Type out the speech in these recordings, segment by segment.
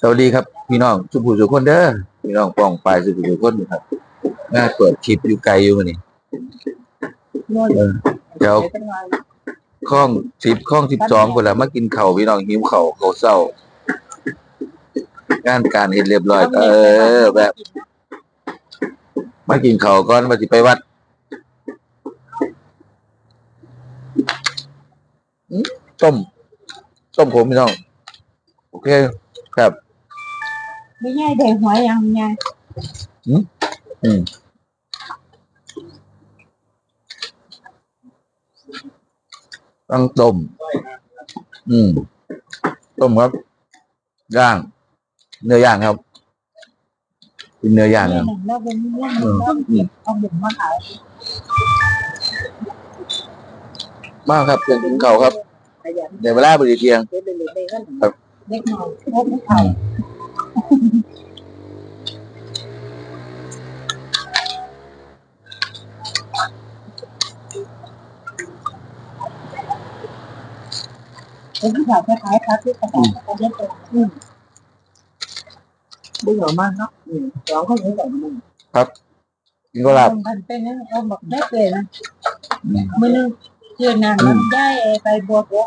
สวัสดีครับ พี่น้องสุภูสุคนเด้อพี่น้องป้องปลายสุภูสุคนครับงานเปิดคลิปอยู่ไกลอยู่มื้อนี้โน่นเดี๋ยวข้องสิบข้องสิบสองคนละมากินเข้าพี่น้องหิวเข้าวข้าเศร้างานการเฮ็ดเรียบร้อย เออ แบบ มากินเข้าก่อนมาสิไปวัดต้มต้มผมพี่น้อง โอเค ครับ ไม่ใช่เด็กหัวยังไงอืมต้องต้ม อืม ต้มครับย่าง เนื้อย่างครับเป็นเนื้อย่างครับแล้วเป็นเรื่องอืมต้องอืมเอาหมูมาขายมากครับเพื่อนกินข้าวครับขยันในเวลาบริเทียงเด็กเด็กเด็กกันครับ เด็กหน่อยพบไม่ขายเป็นที่ขายคล้ายๆครับที่กระต่ายกระเด็นตัวอืมดึงออกมาเนาะอืมสองคนนี้สองคนกินก็ลาบ มันเป็นนะเอาแบบได้เลยนะอืมมือนึงเชื่อนางมันได้ไปบัวบัว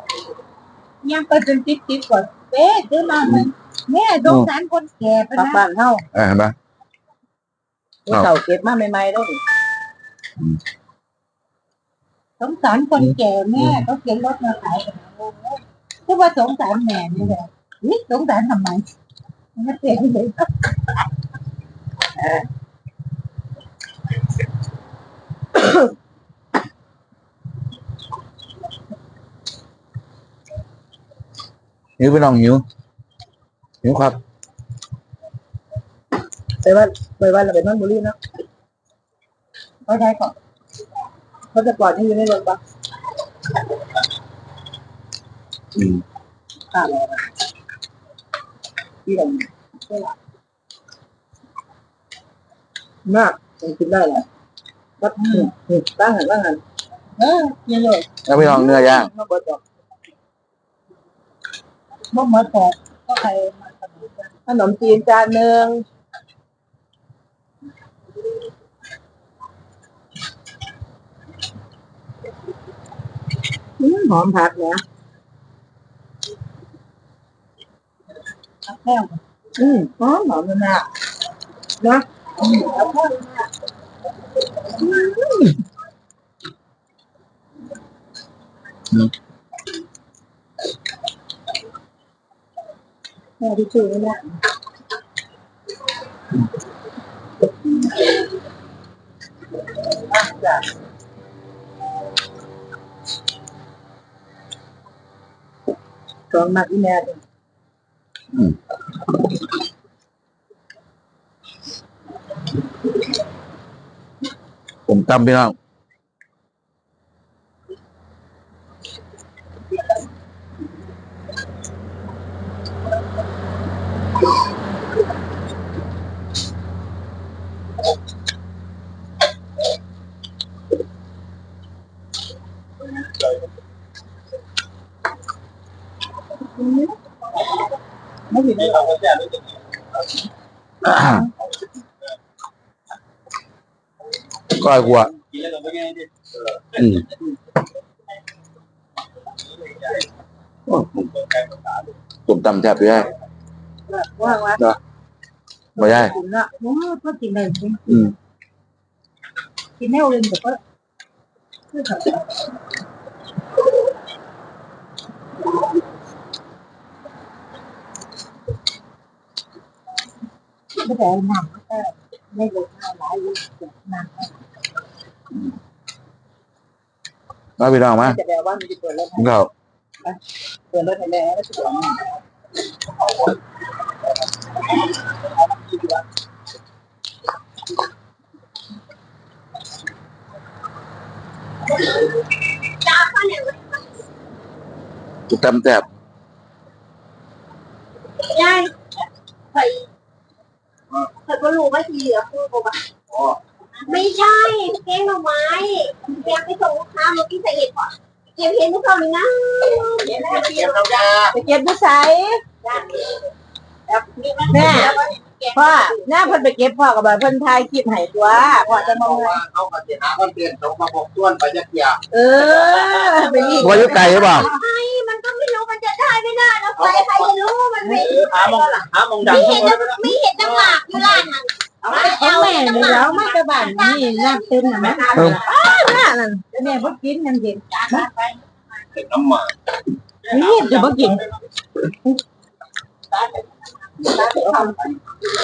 ยังก็จนติดติดก่อน เป๊ะซื้อมามันแม่สงสารคนแก่ไปนะบ้านเฮาอ่าเห็นไหม ผู้เฒ่าเก็บมาใหม่ๆแล้วสงสารคนแก่แม่ก็เข็นรถมาขายกันคือว่าสงสารแม่นี่แหละนี่สงสารทำไมมันเปลี่ยนเลย หิวพี่น้องหิวหิวครับ ไปว่าไปว่าเราไปนนบุรีเนาะเขาได้ก่อนเขาจะปล่อยให้อยู่ในรถปะอืมข้าวอะไรที่ไหนมากยังกินได้เลยก็ตั้งหันตั้งหันเออเยอะแล้วพี่น้องเนื้อย่างๆมาเปิดดอก เมื่อมาแตกก็ใครมาขนมจีนจานหนึ่งหอมผักนะผักแก้วอืมหอมหอมมากนะอืมแล้วก็ แม่ที่ชื่อนี่นะจ้ะสองมักอีแม่เลยผมตำพี่น้อง อ่าก้อยกัวอืมผมตำแทบไม่ได้ ว่างวะไม่ได้กินละโอ้ก็กินได้จริงอืมกินแนวเรียนแต่ก็คือแบบไม่ได้หนักก็ไม่ลดหน้าหลายอยู่หนักมาพี่น้องมาจะแปลว่ามันจะเปิดรถกินข้าวเปิดรถให้แม่แล้วจะบอก ผม ตำแทบยายเคยเคยก็รู้ว่าทีเหลือคือผมอะไม่ใช่แกงหน่อไม้แกงไปส่งลูกค้าเมื่อกี้ใส่เห็ดก่อนเก็บเห็ดทุกคนเลยนะไปเก็บผู้ชายแม่ พ่อหน้าเพิ่นไปเก็บพ่อกับเพิ่นทายคลิปให้ตัวพ่อจะมองว่าเขาก็สิหาคอนเทนต์ตรงมาบอกต้วนไปยักเกียเออไปนี่ว่าอยู่ไกลหรือเปล่ามันก็ไม่รู้มันจะได้ไม่ได้นะใครใครจะรู้มันไม่หามองหามองดังไม่เห็นน้ำไม่เห็นน้ำหมากอยู่ร้านนั้นเอาไปเอาแม่นี่แล้วมาจะบ้านนี่น้ำเต็มน่ะแม่น่านั่นแม่บ่กินยังเห็นเป็นน้ำหมานี่จะบ่กิน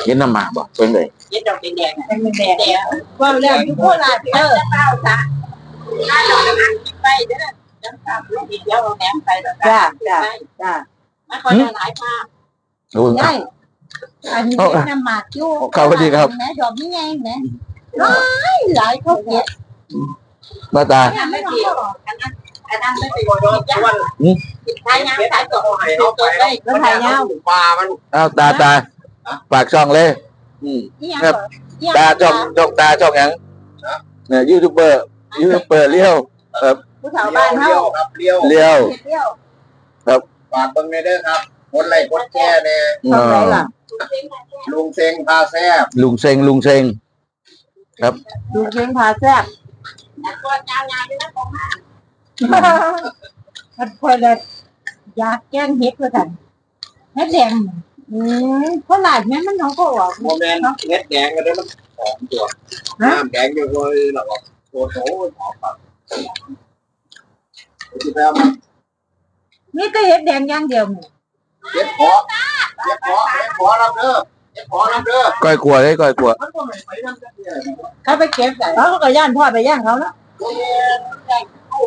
เห็นน้ำหมากบ่เป็นเลยเป็นแดงเป็นแดงว่าแล้วอยู่โคราชเด้อไปเด้อจังกลับลูกอีกเดียวเราแหนมไปแบบจ้าจ้าจ้าไม่ค่อยได้หลายภาพโอ้ยได้อันนี้น้ำหมากอยู่ครับสวัสดีครับแม่ดอกนี่ไงแม่หลายหลายเขาเก็บมาตาอันนั้นไม่ดีอันนั้นอันนั้นไม่ดีโดนยัน ทายงานทายตัวให้เขาไปไปแล้วถ่ายยาวปลามันเอาตาตาปากช่องเลย อืมนี่ยังตาช่องช่องตาช่องหยังเนี่ยยูทูบเบอร์ยูทูบเบอร์เลี้ยวผู้สาวบ้านเฮาครับเลี้ยวเลี้ยวเที่ยวฝากเบิ่งในเด้อครับกดไลค์กดแชร์เนี่ยทำไรล่ะลุงเซงพาแซ่บลุงเซงลุงเซงดูเพลงพาแซ่บตัวเจ้างานนะผมมันคอยเลยอ ยากแกงเฮ็ดว่าซั่นเฮ็ดแดงอืมเพราะหลายแม่มันน้องก็ออกโมเมนต์เม็ดแดงกันได้มันหอมตัวน้ำแดงอยู่เลยหรอกโอ้โหหอมปากที่แล้วนี่ก็เฮ็ดแดงอย่างเดียวนี่เจ็บคอเจ็บคอเจ็บคอรับเด้อเจ็บคอรับเด้อก้อยกลัวเลยก้อยกลัวมันก็ไม่ไปนั่นกันเนี่ยเขาไปเก็บใส่เขาก็ย่านพ่อไปย่านเขาแล้ว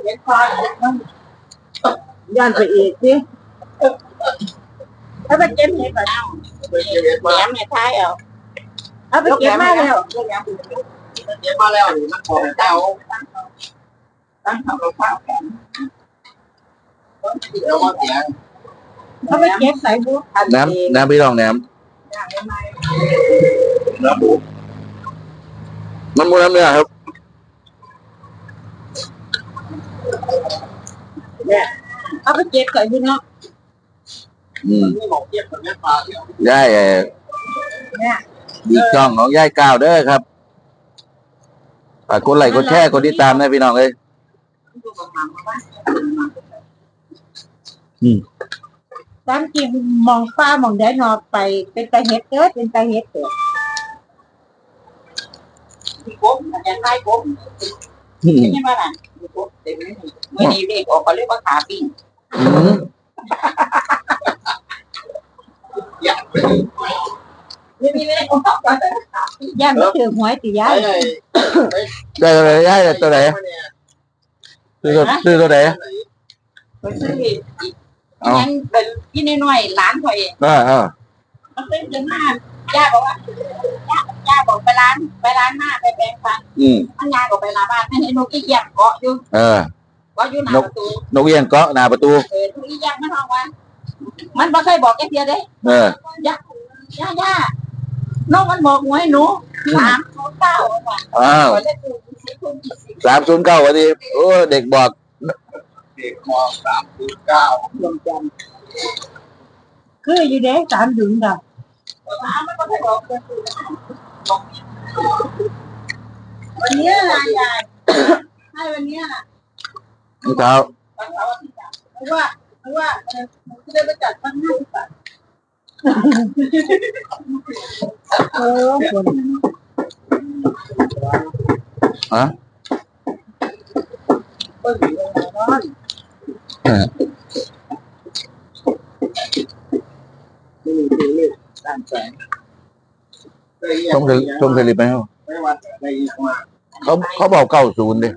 เห็นควาย ย่านไปอีกสิเขาไปเก็บเฮ็ดไปไปเก็บแหนมามในท้ายเอาเขาไปเก็บมาแล้วเก็บมาแล้วนี่มันของเจ้าตั้งทำรองเท้าแขนเดี๋ยวมาเสียงเขาไปเก็บใส่บุกน้ำน้ำพี่รองน้ระบุำมันมูน้ำเนื้อครับเขาไปเก็บใส่บุกเนาะอืมนี่บอกเก็บกับแม่ปลาที่เอาย่ายเอ่อดีช่องของย่ายก้าวเด้อครับฝากกดไลค์กดแชร์กดติดตามนะพี่น้องเลยตามจริงมองฟ้ามองได้นอไป เป็นตาเฮ็ดเกิดเป็นตาเฮ็ดเกิดที่ก้มอย่างไรก้มอืมใช่ไหมล่ะก้ม เต็มเลยเมื่อนี้เด็กออกเขาเรียกว่าขาปิ้งอืมไม่มีไม่ได้ออกย่านไม่ถือหวยติย่าไอ้นไอ้ได้ตัวไหนย่ายได้ตัวไหนซื้อตัวซื้อตัวไหนไปซื้อยังเป็นยี่น้อยๆร้านเขาเองอ่าอ่ามันเป็นเดือนหน้าย่าบอกว่าย่า ย่าบอกไปร้านไปร้านหน้าไปแปลงฟันอืมมันยาก็ไปหน้าบ้านให้นกอีเยี่ยมเกาะอยู่เออ เกาะอยู่หน้าประตูนกเอี้ยงเกาะหน้าประตู เออนกอีเยี่ยมมันห้องว่า มันบ่เคยบอกแกเดียวเด้เออ ย่าย่าย่านกมันบอกหวยหนูสามศูนย์เก้าว่ะอ้าวขอเลขคูณสี่คูณยี่สิบสามศูนย์เก้าวันนี้โอ้เด็กบอกเด็กมองสามสิบเก้าดวงจันทร์คืออยู่เด้สามดุนดอกสามมันบ่เคยบอกเลยคือ วันนี้อะไรยายให้วันนี้เช้าวันเสาร์อาเพราะว่าเพราะว่าจะได้ไปจัดบ้านห้ป่ะโอ้ฝนฮะร้อนต้องถึงต้องสลิปไห มครับไม่วันได้ยินมาเขาเขาบอกเก้าศูนย์ดิ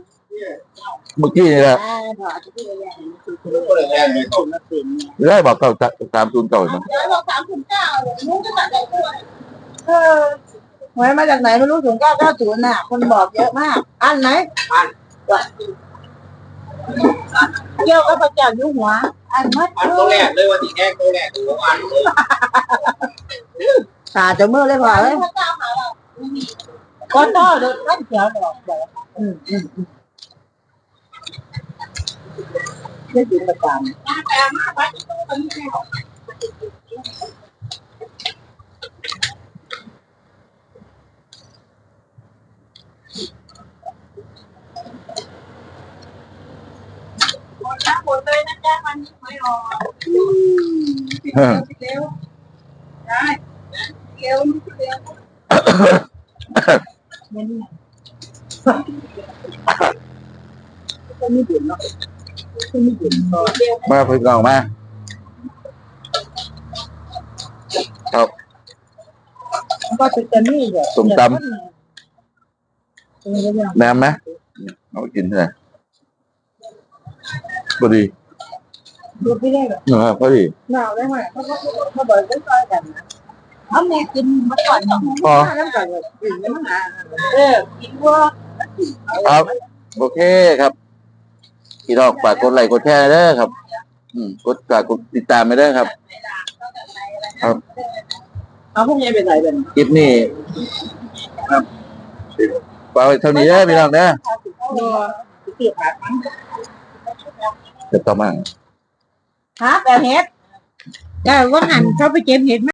เมื่อกี้นี่แหละอ่าถอดที่อะไรอย่างนี้คือก็เลยแรงเลยคนมาเป็นเนี่ยได้บอกเก้าสามศูนย์เก้ามั้งเดี๋ยวบอกสามศูนย์เก้าหนูจะมาได้ตัวเออหวยมาจากไหนไม่รู้ศูนย์เก้าเก้าศูนย์น่ะ คนบอกเยอะมาก อันไหนเกี่ยวกับพระเจ้าอยู่หัว อันมัดอันตัวแรกเลยวันที่แรกตัวแรกตัวอัน สาดจะมือเลยพอเลยข้าวเจ้าหาเราก้อนเจ้าเดี๋ยวข้าวเจ้าเดี๋ยวเดี๋ยวอืมอืมอืมไม่ถึงประจำหมดเลยนะจ๊ะมันไม่ออกได้ หรอกเออพอดีหนาวได้ไหมเขาก็เขาบอกกันต่อยกันนะ เอาแม่กินมาก่อนนะพอแล้วก่อนเลยกินมั้งอะเออกินว่าครับ โอเคครับพี่น้องฝากกดไลค์กดแชร์เด้อครับ อืมกดฝากกดติดตามไปเด้อครับเอาพวกนี้ไปใส่เป็นคลิปนี้ครับฝากไว้เท่านี้เด้อพี่น้องเด้อตัวเกี่ยวกับจะต่อมาฮะแบบเห็ดแต่ว่าหันเขาไปเก็บเห็ด